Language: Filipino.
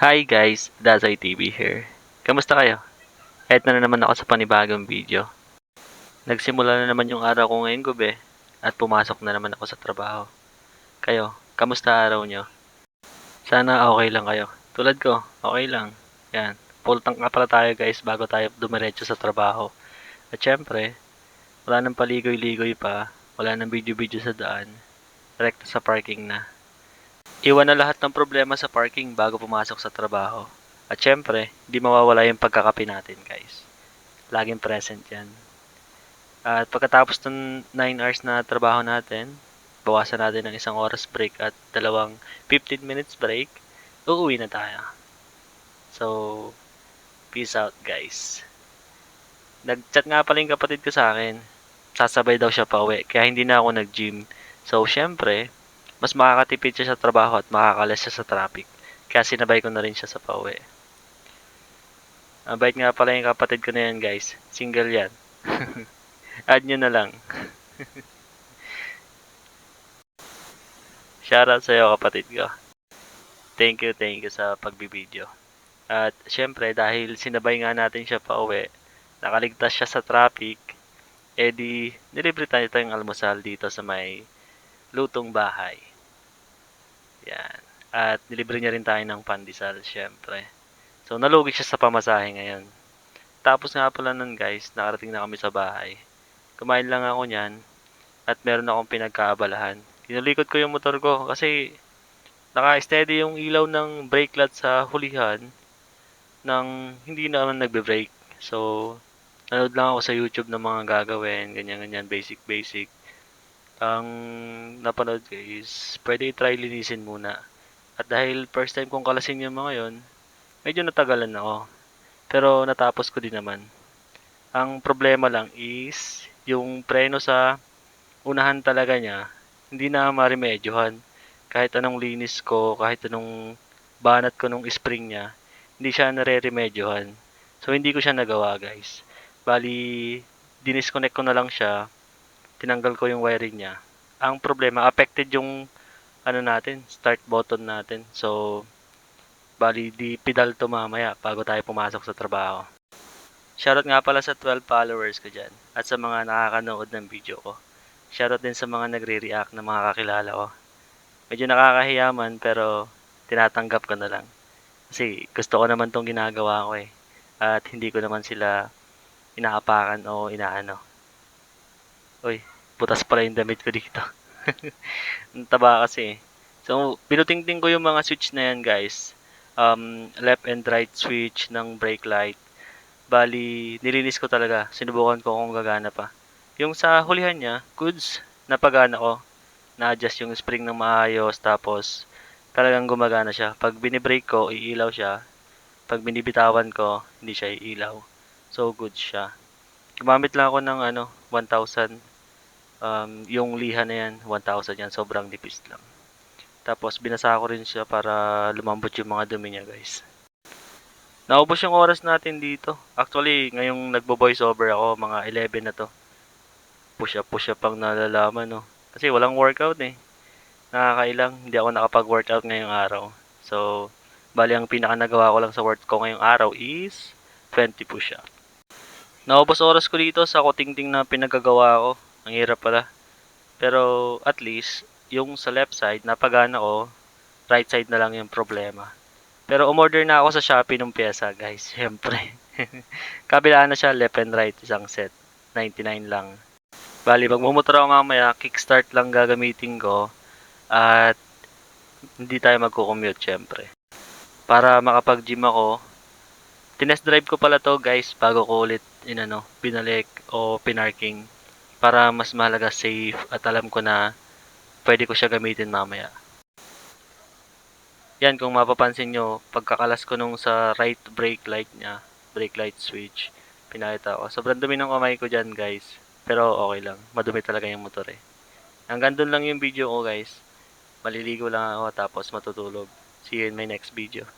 Hi guys, Dazoy TV here. Kamusta kayo? Kahit na, naman ako sa panibagong video. Nagsimula na naman yung araw ko ngayong gabi at pumasok na naman ako sa trabaho. Kayo, kamusta araw nyo? Sana okay lang kayo. Tulad ko, okay lang. Yan, full tank nga pala tayo guys bago tayo dumiretso sa trabaho. At syempre, wala nang paligoy-ligoy pa, wala nang video-video sa daan. Direct sa parking na. Iwan na lahat ng problema sa parking bago pumasok sa trabaho. At syempre, hindi mawawala yung pagkakape natin, guys. Laging present yan. At pagkatapos ng 9 hours na trabaho natin, bawasan natin ng isang oras break at dalawang 15 minutes break, uuwi na tayo. So, peace out, guys. Nag-chat nga pala yung kapatid ko sa akin. Sasabay daw siya pa uwi, kaya hindi na ako nag-gym. So, syempre, mas makakatipid siya sa trabaho at makakalas siya sa traffic. Kaya sinabay ko na rin siya sa pauwi. Ang bait nga pala yung kapatid ko na yan guys. Single yan. Add nyo na lang. Shoutout sa'yo kapatid ko. Thank you, thank you sa pagbibideo. At syempre dahil sinabay nga natin siya pa uwi, nakaligtas siya sa traffic, edi nilibre tayo tayong almusal dito sa may lutong bahay. Yan. At nilibre niya rin tayo ng pandesal, syempre. So, nalugi siya sa pamasahe ngayon. Tapos nga pala nun guys, nakarating na kami sa bahay. Kumain lang ako niyan at meron akong pinagkaabalahan. Kinulikot ko yung motor ko kasi naka-steady yung ilaw ng brake light sa hulihan nang hindi naman nagbe-brake. So, nanood lang ako sa YouTube ng mga gagawin, ganyan-ganyan, basic-basic ang napanood ko is pwede i-try linisin muna. At dahil first time kong kalasin yung mga yon, medyo natagalan ako. Pero natapos ko din naman. Ang problema lang is yung preno sa unahan talaga niya, hindi na maremedyohan. Kahit anong linis ko, kahit anong banat ko nung spring niya, hindi siya nare-remedyohan. So hindi ko siya nagawa guys. Bali, dinisconnect ko na lang siya tinanggal ko yung wiring niya. Ang problema, affected yung ano natin, start button natin. So, bali di pedal to mamaya bago tayo pumasok sa trabaho. Shoutout nga pala sa 12 followers ko dyan at sa mga nakakanood ng video ko. Shoutout din sa mga nagre-react na mga kakilala ko. Medyo nakakahiyaman pero tinatanggap ko na lang. Kasi gusto ko naman tong ginagawa ko eh. At hindi ko naman sila inaapakan o inaano. Uy, butas pala yung damit ko dito. Ang taba kasi. So, pinutingting ko yung mga switch na yan, guys. Um, left and right switch ng brake light. Bali, nilinis ko talaga. Sinubukan ko kung gagana pa. Yung sa hulihan niya, goods, napagana ko. Na-adjust yung spring ng maayos. Tapos, talagang gumagana siya. Pag binibrake ko, iilaw siya. Pag binibitawan ko, hindi siya iilaw. So, good siya. Gumamit lang ako ng ano, 1,000 um, yung liha na yan, 1,000 yan, sobrang nipis lang. Tapos binasa ko rin siya para lumambot yung mga dumi niya guys. Naubos yung oras natin dito. Actually, ngayong nagbo-voice over ako, mga 11 na to. Push up, push up pang nalalaman, no. Kasi walang workout eh. Nakakailang, hindi ako nakapag-workout ngayong araw. So, bali ang pinaka nagawa ko lang sa work ko ngayong araw is 20 push up. Naubos oras ko dito sa kutingting na pinagagawa ko. Ang hirap pala. Pero at least, yung sa left side, napagana ko, right side na lang yung problema. Pero umorder na ako sa Shopee ng pyesa, guys. Siyempre. Kabilaan na siya, left and right, isang set. 99 lang. Bali, pag mumotor ako mamaya, kickstart lang gagamitin ko. At hindi tayo magko-commute, syempre. Para makapag-gym ako, tinest drive ko pala to guys bago ko ulit inano, binalik o pinarking para mas mahalaga safe at alam ko na pwede ko siya gamitin mamaya. Yan, kung mapapansin nyo, pagkakalas ko nung sa right brake light niya, brake light switch, pinakita ko. Sobrang dumi ng kamay ko dyan, guys. Pero okay lang. Madumi talaga yung motor eh. Hanggang doon lang yung video ko, guys. Maliligo lang ako tapos matutulog. See you in my next video.